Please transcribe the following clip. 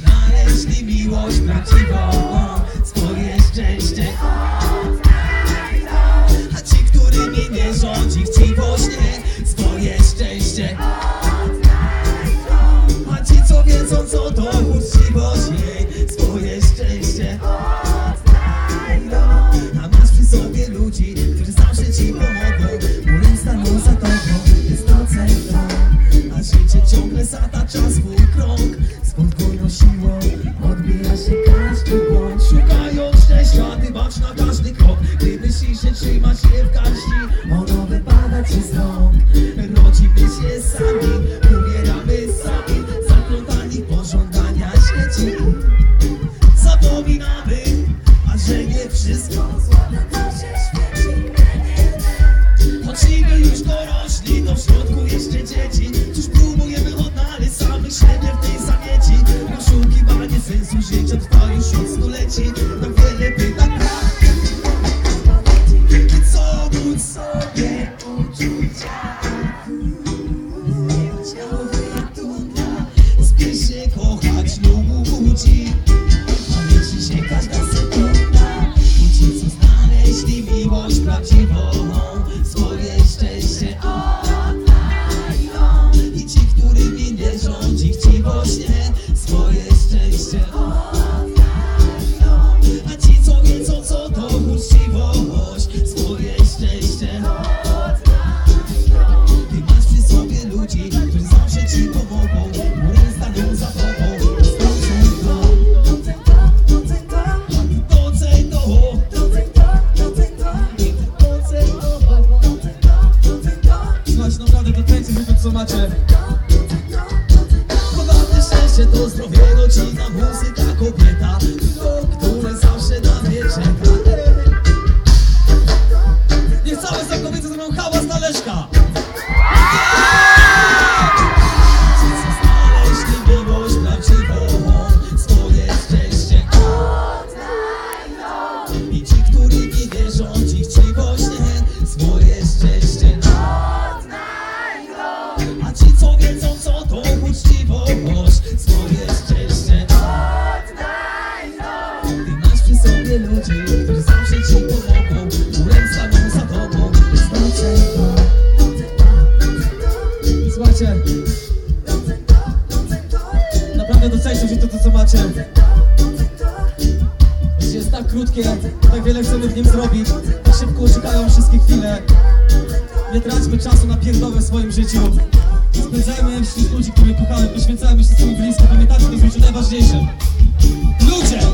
Znaleźli miłość prawdziwą, swoje szczęście A ci, którymi nie rządzi chciwość, nie swoje szczęście A ci, co wiedzą, co to uczciwość, z rąk Rodzimy się sami, umieramy sami. Zaplątani pożądania sieci Zapominamy, a że nie wszystko Chodzimy już dorośli, to w środku jeszcze dzieci. Cóż próbujemy odnaleźć samych siebie w tej zamieci? Poszukiwanie sensu życia trwa już od stuleci. Na wiele pytań rządzi chciwość nie Swoje szczęście A ci co wiedzą co to uczciwość rodzina, muzyka, kobieta To, które zawsze na mnie czeka. Niech całe Zakowice zrobią hałas na ludzi, którzy zawsze ci pomogą. Murem staną za tobą, doceń to Słuchajcie, naprawdę doceńcie się to, co macie. Życie jest tak krótkie, tak wiele chcemy w nim zrobić. Tak szybko uciekają wszystkie chwile. Nie traćmy czasu na pierdołę w swoim życiu. Spędzajmy wśród ludzi, których kochamy Poświęcajmy się swoim bliskim Pamiętajmy, to jest najważniejsze. Ludzie!